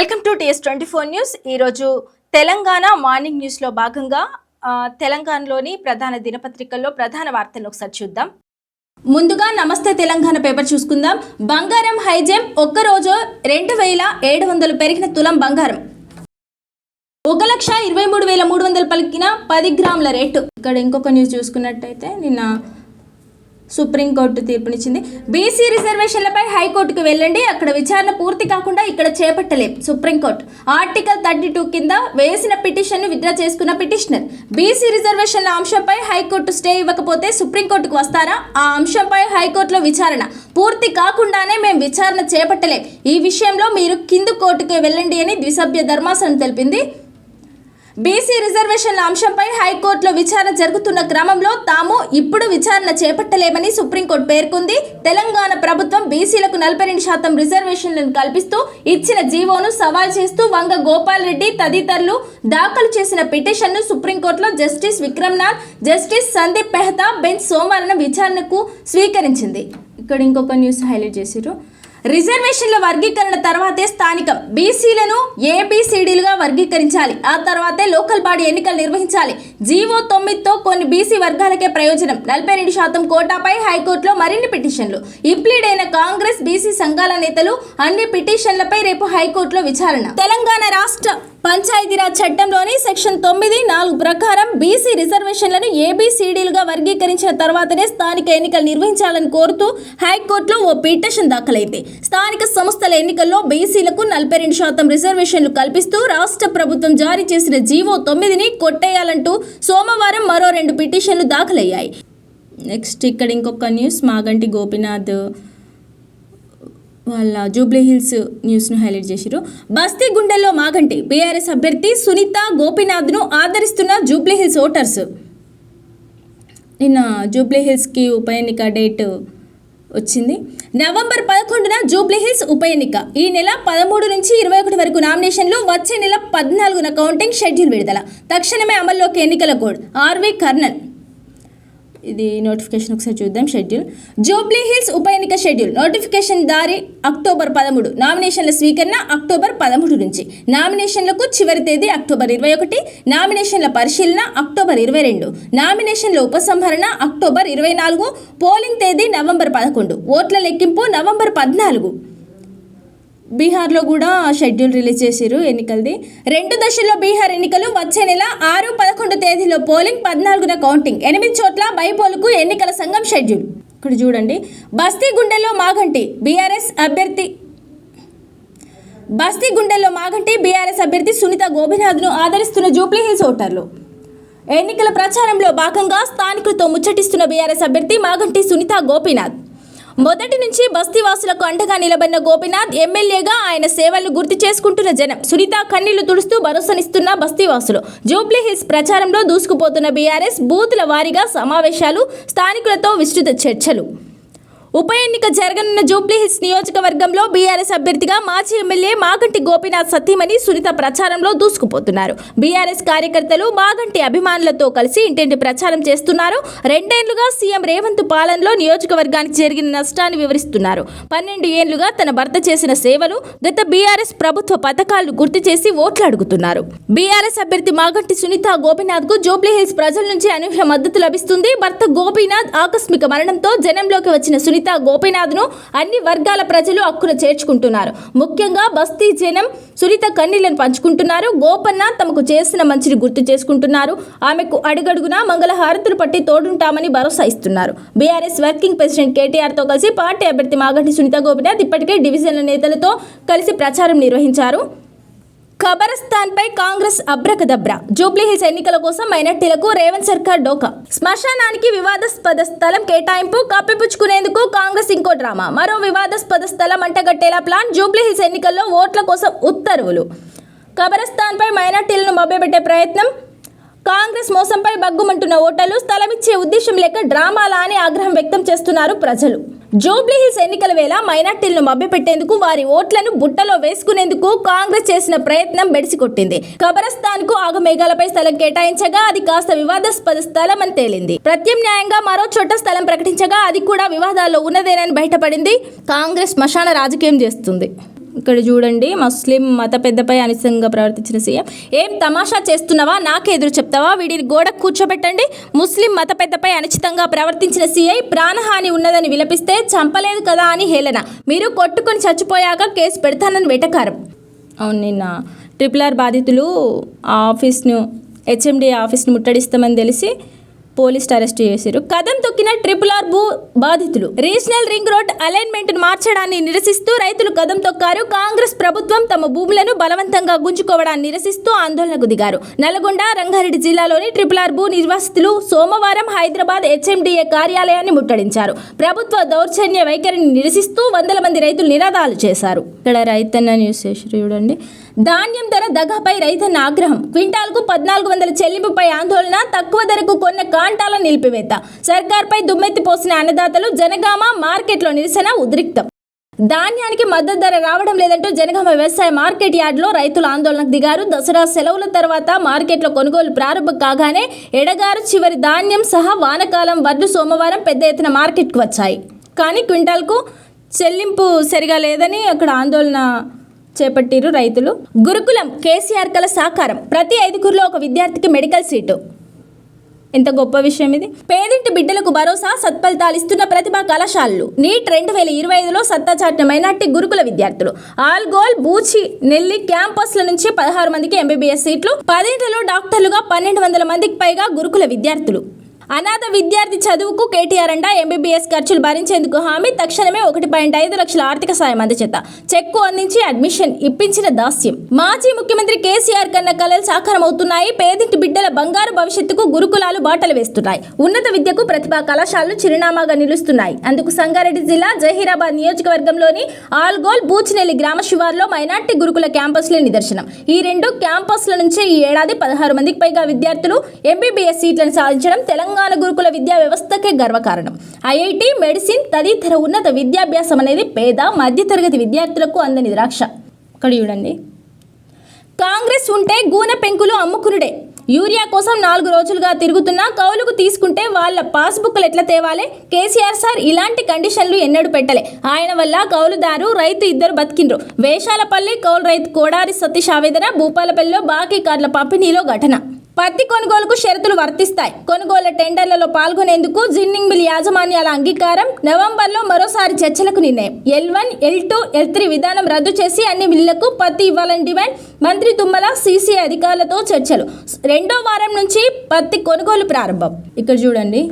Welcome to TS twenty four news. ఈరోజు Telangana morning న్యూస్లో భాగంగా తెలంగాణలోని ప్రధాన దినపత్రికల్లో ప్రధాన వార్తలను ఒకసారి చూద్దాం. ముందుగా నమస్తే తెలంగాణ పేపర్ చూసుకుందాం. బంగారం హైజెమ్ ఒక్కరోజు రెండు వేల ఏడు వందలు పెరిగిన తులం బంగారం. ఒక లక్ష ఇరవై మూడు వేల మూడు వందలు పలికిన పది గ్రాముల రేటు. ఇక్కడ ఇంకొక న్యూస్ చూసుకున్నట్టయితే నిన్న సుప్రీంకోర్టు తీర్పునిచ్చింది. బీసీ రిజర్వేషన్లపై హైకోర్టుకు వెళ్ళండి. అక్కడ విచారణ పూర్తి కాకుండా ఇక్కడ చేపట్టలేం. Supreme court article thirty two కింద వేసిన పిటిషన్ను విత్డ్రా చేసుకున్న పిటిషనర్. బీసీ రిజర్వేషన్ల అంశంపై హైకోర్టు స్టే ఇవ్వకపోతే సుప్రీంకోర్టుకు వస్తారా? ఆ అంశంపై హైకోర్టులో విచారణ పూర్తి కాకుండానే మేము విచారణ చేపట్టలేం. ఈ విషయంలో మీరు కింది కోర్టుకు వెళ్ళండి అని ద్విసభ్య ధర్మాసనం తెలిపింది. బీసీ రిజర్వేషన్ల అంశంపై హైకోర్టులో విచారణ జరుగుతున్న క్రమంలో తాము ఇప్పుడు విచారణ చేపట్టలేమని సుప్రీంకోర్టు పేర్కొంది. తెలంగాణ ప్రభుత్వం బీసీలకు నలభై రెండు శాతం రిజర్వేషన్లను కల్పిస్తూ ఇచ్చిన జీవోను సవాల్ చేస్తూ వంగ గోపాల్ రెడ్డి తదితరులు దాఖలు చేసిన పిటిషన్ను సుప్రీంకోర్టులో justice Vikram Nath justice Sandeep Mehta bench సోమవారం విచారణకు స్వీకరించింది. ఇక్కడ ఇంకొక న్యూస్ హైలైట్ చేసిరు రిజర్వేషన్ల వర్గీకరణ తర్వాతే స్థానికం. బీసీలను ఏబిసిడీలుగా వర్గీకరించాలి. ఆ తర్వాతే లోకల్ బాడీ ఎన్నికలు నిర్వహించాలి. జీవో తొమ్మిదితో కొన్ని బీసీ వర్గాలకే ప్రయోజనం. నలభై రెండు శాతం కోటాపై హైకోర్టులో మరిన్ని పిటిషన్లు. ఇంప్లీడ్ అయిన కాంగ్రెస్ బీసీ సంఘాల నేతలు అన్ని పిటిషన్లపై రేపు హైకోర్టులో విచారణ. తెలంగాణ రాష్ట్ర పంచాయతీరాజ్ చట్టంలోని సెక్షన్ తొమ్మిది నాలుగు ప్రకారం బీసీ రిజర్వేషన్లను ఏబీసీడీలుగా వర్గీకరించిన తర్వాతనే స్థానిక ఎన్నికలు నిర్వహించాలని కోరుతూ హైకోర్టులో ఓ పిటిషన్ దాఖలైంది. స్థానిక సంస్థల ఎన్నికల్లో బీసీలకు నలభై రెండు శాతం రిజర్వేషన్లు కల్పిస్తూ రాష్ట్ర ప్రభుత్వం జారీ చేసిన జీవో తొమ్మిదిని కొట్టేయాలంటూ సోమవారం మరో రెండు పిటిషన్లు దాఖలయ్యాయి. నెక్స్ట్ ఇక్కడ ఇంకొక న్యూస్. మాగంటి గోపినాథ్. వాళ్ళ జూబ్లీ హిల్స్ న్యూస్ను హైలైట్ చేశారు బస్తీ గుండెల్లో మాగంటి బీఆర్ఎస్ అభ్యర్థి సునీత గోపీనాథ్ను ఆదరిస్తున్న జూబ్లీ హిల్స్ ఓటర్స్. నిన్న జూబ్లీ హిల్స్కి ఉప ఎన్నిక డేట్ వచ్చింది. నవంబర్ పదకొండున జూబ్లీ హిల్స్ ఉప ఎన్నిక. ఈ నెల పదమూడు నుంచి ఇరవై ఒకటి వరకు నామినేషన్లు వచ్చే నెల పద్నాలుగున కౌంటింగ్ షెడ్యూల్ విడుదల. తక్షణమే అమల్లోకి ఎన్నికల కోడ్. ఆర్వి కర్ణన్. ఇది నోటిఫికేషన్ ఒకసారి చూద్దాం షెడ్యూల్ జూబ్లీ హిల్స్ ఉప ఎన్నిక షెడ్యూల్ నోటిఫికేషన్ దారి అక్టోబర్ పదమూడు. నామినేషన్ల స్వీకరణ అక్టోబర్ పదమూడు నుంచి. నామినేషన్లకు చివరి తేదీ అక్టోబర్ ఇరవై ఒకటి. నామినేషన్ల పరిశీలన అక్టోబర్ ఇరవై రెండు. నామినేషన్ల ఉపసంహరణ అక్టోబర్ ఇరవై నాలుగు. పోలింగ్ తేదీ నవంబర్ పదకొండు. ఓట్ల లెక్కింపు నవంబర్ పద్నాలుగు. బీహార్లో కూడా షెడ్యూల్ రిలీజ్ చేసిరు ఎన్నికలది. రెండు దశల్లో బీహార్ ఎన్నికలు వచ్చే నెల ఆరు పదకొండు తేదీలో పోలింగ్ పద్నాలుగున కౌంటింగ్. ఎనిమిది చోట్ల బైపోలుకు ఎన్నికల సంఘం షెడ్యూల్. ఇక్కడ చూడండి. బస్తీ గుండెల్లో మాగంటి బీఆర్ఎస్ అభ్యర్థి బస్తీ గుండెల్లో మాగంటి బీఆర్ఎస్ అభ్యర్థి సునీత గోపినాథ్ను ఆదరిస్తున్న జూబ్లీ హిల్స్ ఓటర్లు. ఎన్నికల ప్రచారంలో భాగంగా స్థానికులతో ముచ్చటిస్తున్న బీఆర్ఎస్ అభ్యర్థి మాగంటి సునీత గోపీనాథ్. మొదటి నుంచి బస్తీవాసులకు అండగా నిలబడిన గోపీనాథ్ ఎమ్మెల్యేగా ఆయన సేవలను గుర్తు చేసుకుంటున్న జనం. సునీత కన్నీళ్ళు తుడుస్తూ భరోసనిస్తున్న బస్తీవాసులు. జూబ్లీ హిల్స్ ప్రచారంలో దూసుకుపోతున్న బీఆర్ఎస్ బూతుల వారీగా సమావేశాలు స్థానికులతో విస్తృత చర్చలు. ఉప ఎన్నిక జరగనున్న జూబ్లీహిల్స్ నియోజకవర్గంలో బీఆర్ఎస్ అభ్యర్థిగా మాజీ ఎమ్మెల్యే మాగంటి గోపీనాథ్ సతీమణి సునీత ప్రచారంలో దూసుకుపోతున్నారు. బీఆర్ఎస్ కార్యకర్తలు మాగంటి అభిమానులతో కలిసి ఇంటింటి ప్రచారం చేస్తున్నారు. రెండేళ్ళుగా సీఎం రేవంత్ పాలనలో నియోజకవర్గానికి జరిగిన నష్టాన్ని వివరిస్తున్నారు. పన్నెండు ఏళ్ళుగా తన భర్త చేసిన సేవలు గత బీఆర్ఎస్ ప్రభుత్వ పథకాలను గుర్తు చేసి ఓట్లు అడుగుతున్నారు. బీఆర్ఎస్ అభ్యర్థి మాగంటి సునీత గోపీనాథ్కు జూబ్లీహిల్స్ ప్రజల నుంచి అనూహ్య మద్దతు లభిస్తుంది. భర్త గోపీనాథ్ ఆకస్మిక మరణంతో జనంలోకి వచ్చిన సునీత గోపీనాథ్ను అన్ని వర్గాల ప్రజలు హక్కున చేర్చుకుంటున్నారు. ముఖ్యంగా బస్తీ జనం సునీత కన్నీళ్ళను పంచుకుంటున్నారు. గోపన్న తమకు చేసిన మంచిని గుర్తు చేసుకుంటున్నారు. ఆమెకు అడుగడుగునా మంగళ హారతులు పట్టి తోడుంటామని భరోసా ఇస్తున్నారు. బీఆర్ఎస్ వర్కింగ్ ప్రెసిడెంట్ కేటీఆర్తో కలిసి పార్టీ అభ్యర్థి మాగంటి సునీత గోపీనాథ్ ఇప్పటికే డివిజన్ల నేతలతో కలిసి ప్రచారం నిర్వహించారు. ఖబరస్థాన్పై కాంగ్రెస్ అబ్రకదబ్ర. జూబ్లీహిల్స్ ఎన్నికల కోసం మైనార్టీలకు రేవంత్ సర్కార్ డోకా. శ్మశానానికి వివాదాస్పద స్థలం కేటాయింపు కప్పిపుచ్చుకునేందుకు కాంగ్రెస్ ఇంకో డ్రామా. మరో వివాదాస్పద స్థలం అంటగట్టేలా ప్లాన్ జూబ్లీహిల్స్ ఎన్నికల్లో ఓట్ల కోసం ఉత్తర్వులు. ఖబరస్థాన్పై మైనార్టీలను మభ్యపెట్టే ప్రయత్నం కాంగ్రెస్ మోసంపై బగ్గుమంటున్న ఓటర్లు స్థలమిచ్చే ఉద్దేశం లేక డ్రామాలా అని ఆగ్రహం వ్యక్తం చేస్తున్నారు ప్రజలు. జూబ్లీహిల్స్ ఎన్నికల వేళ మైనార్టీలను మభ్యపెట్టేందుకు వారి ఓట్లను బుట్టలో వేసుకునేందుకు కాంగ్రెస్ చేసిన ప్రయత్నం బెడిసికొట్టింది. కబరస్థాన్కు ఆగమేఘాలపై స్థలం కేటాయించగా అది కాస్త వివాదాస్పద స్థలం అని తేలింది. ప్రత్యామ్నాయంగా మరో చోట స్థలం ప్రకటించగా అది కూడా వివాదాల్లో ఉన్నదేనని బయటపడింది. కాంగ్రెస్ శ్మశాన రాజకీయం చేస్తుంది. ఇక్కడ చూడండి ముస్లిం మత పెద్దపై అనిసంగా ప్రవర్తించిన సీఎం. ఏం తమాషా చేస్తున్నావా? నాకే ఎదురు చెప్తావా? వీడిని గోడ కూర్చోబెట్టండి. ముస్లిం మత పెద్దపై అనుచితంగా ప్రవర్తించిన సీఐ ప్రాణహాని ఉన్నదని విలపిస్తే చంపలేదు కదా అని హేళన. మీరు కొట్టుకొని చచ్చిపోయాక కేసు పెడతానని వెటకారం. అవును నిన్న ట్రిపుల్ ఆర్ బాధితులు ఆ ఆఫీస్ను హెచ్ఎండి ఆఫీస్ను ముట్టడిస్తామని తెలిసి పోలీసులు అరెస్ట్ చేశారు. కదం తొక్కిన ట్రిపుల్ ఆర్ భూ బాధితులు. రీజనల్ రింగ్ రోడ్ అలైన్మెంట్ మార్చడాన్ని నిరసిస్తూ రైతులు కదం తొక్కారు. కాంగ్రెస్ ప్రభుత్వం తమ భూములను బలవంతంగా గుంజుకోవడాన్ని నిరసిస్తూ ఆందోళనకు దిగారు. నల్గొండ రంగారెడ్డి జిల్లాలోని ట్రిపుల్ ఆర్ భూ నిర్వాసితులు సోమవారం హైదరాబాద్ హెచ్ఎండిఏ కార్యాలయాన్ని ముట్టడించారు. ప్రభుత్వ దౌర్జన్య వైఖరిని నిరసిస్తూ వందల మంది రైతులు నినాదాలు చేశారు. ఇక్కడ రైతన్న న్యూస్ చూడండి. ధాన్యం ధర దగ్గపై రైతన్న ఆగ్రహం. క్వింటాల్కు పద్నాలుగు వందల చెల్లింపుపై ఆందోళన తక్కువ ధరకు కొన్న కాంటాల నిలిపివేత. సర్కార్పై దుమ్మెత్తి పోసిన అన్నదాతలు జనగామ మార్కెట్లో నిరసన ఉద్రిక్తం. ధాన్యానికి మద్దతు ధర రావడం లేదంటూ జనగామ వ్యవసాయ మార్కెట్ యార్డులో రైతులు ఆందోళనకు దిగారు. దసరా సెలవుల తర్వాత మార్కెట్లో కొనుగోలు ప్రారంభం కాగానే ఎడగారు చివరి ధాన్యం సహా వానకాలం వడ్లు సోమవారం పెద్ద ఎత్తున మార్కెట్కు వచ్చాయి. కానీ క్వింటాల్కు చెల్లింపు సరిగా లేదని అక్కడ ఆందోళన చేపట్టిరు రైతులు. గురుకులం కేసీఆర్ కల సాకారం. ప్రతి ఐదుగురిలో ఒక విద్యార్థికి మెడికల్ సీటు. ఎంత గొప్ప విషయం ఇది? పేదింటి బిడ్డలకు భరోసా సత్ఫలితాలు ఇస్తున్న ప్రతిభా కళాశాలలు. నీట్ రెండు వేల ఇరవై ఐదులో సత్తా చాటిన మైనార్టీ గురుకుల విద్యార్థులు. ఆల్గోల్ బూచి నెల్లి క్యాంపస్ల నుంచి పదహారు మందికి ఎంబీబీఎస్ సీట్లు పదింటిలో డాక్టర్లుగా పన్నెండు వందల మందికి పైగా గురుకుల విద్యార్థులు. అనాథ విద్యార్థి చదువుకు కేటీఆర్ అండా ఎంబీబీఎస్ ఖర్చులు భరించేందుకు హామీ. తక్షణమే ఒకటి పాయింట్ ఐదు లక్షల ఆర్థిక సాయం అందచేత చెక్కు అందించి అడ్మిషన్ ఇప్పించిన దాస్యం. మాజీ ముఖ్యమంత్రి కేసీఆర్ కన్న కలలు సాకారమవుతున్నాయి. పేదింటి బిడ్డల బంగారు భవిష్యత్తుకు గురుకులాలు బాటలు వేస్తున్నాయి. ఉన్నత విద్యకు ప్రతిభా కళాశాలలు చిరునామాగా నిలుస్తున్నాయి. అందుకు సంగారెడ్డి జిల్లా జహీరాబాద్ నియోజకవర్గంలోని ఆల్గోల్ బూచినెల్లి గ్రామ శివార్లో మైనార్టీ గురుకుల క్యాంపస్లే నిదర్శనం. ఈ రెండు క్యాంపస్ల నుంచే ఈ ఏడాది పదహారు మందికి పైగా విద్యార్థులు ఎంబీబీఎస్ సీట్లను సాధించడం తెలంగాణ గురుకుల విద్యా వ్యవస్థకే గర్వకారణం. ఐఐటి మెడిసిన్ తదితర ఉన్నత విద్యాభ్యాసం అనేది పేద మధ్యతరగతి విద్యార్థులకు అందని ద్రాక్ష. ఇక్కడ చూడండి. కాంగ్రెస్ ఉంటే గూనె పెంకులు అమ్ముకునుడే. యూరియా కోసం నాలుగు రోజులుగా తిరుగుతున్నా కౌలుకు తీసుకుంటే వాళ్ళ పాస్బుక్లు ఎట్లా తేవాలి? కేసీఆర్ సార్ ఇలాంటి కండిషన్లు ఎన్నడూ పెట్టలే. ఆయన వల్ల కౌలుదారు రైతు ఇద్దరు బతికిండ్రు. వేషాలపల్లి కౌలు రైతు కోడారి సతీష్ ఆవేదన భూపాలపల్లిలో బాకీ కార్ల పంపిణీలో ఘటన. పత్తి కొనుగోలుకు షరతులు వర్తిస్తాయి. కొనుగోళ్ళ టెండర్లలో పాల్గొనేందుకు జిన్నింగ్ మిల్ యాజమాన్యాల అంగీకారం నవంబర్లో మరోసారి చర్చలకు నిర్ణయం. L one L two L three విధానం రద్దు చేసి అన్ని మిల్లులకు పత్తి ఇవ్వాలని డిమాండ్ మంత్రి తుమ్మల సీసీ అధికారులతో చర్చలు. రెండో వారం నుంచి పత్తి కొనుగోలు ప్రారంభం. ఇక్కడ చూడండి.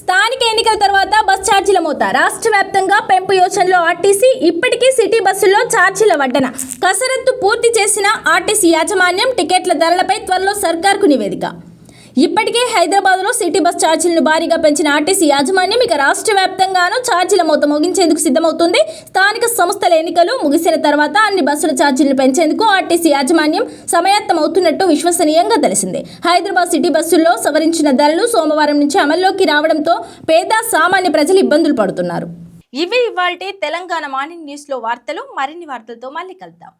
స్థానిక ఎన్నికల తర్వాత బస్ ఛార్జీల మోత. రాష్ట్ర వ్యాప్తంగా పెంపు యోచనలో ఆర్టీసీ ఇప్పటికీ బస్సుల్లో ఛార్జీల వడ్డన. కసరత్తు పూర్తి చేసిన ఆర్టీసీ యాజమాన్యం టికెట్ల ధరలపై త్వరలో సర్కార్కు నివేదిక. ఇప్పటికే హైదరాబాద్లో సిటీ బస్ ఛార్జీలను భారీగా పెంచిన ఆర్టీసీ యాజమాన్యం ఇక రాష్ట్ర వ్యాప్తంగానూ ఛార్జీల మూత ముగించేందుకు సిద్ధమవుతుంది. స్థానిక సంస్థల ఎన్నికలు ముగిసిన తర్వాత అన్ని బస్సుల ఛార్జీలను పెంచేందుకు ఆర్టీసీ యాజమాన్యం సమాయత్తమవుతున్నట్టు విశ్వసనీయంగా తెలిసింది. హైదరాబాద్ సిటీ బస్సుల్లో సవరించిన ధరలు సోమవారం నుంచి అమల్లోకి రావడంతో పేద సామాన్య ప్రజలు ఇబ్బందులు పడుతున్నారు. ఇవి ఇవాళ తెలంగాణ మార్నింగ్ న్యూస్లో వార్తలు. మరిన్ని వార్తలతో మళ్ళీ కలుద్దాం.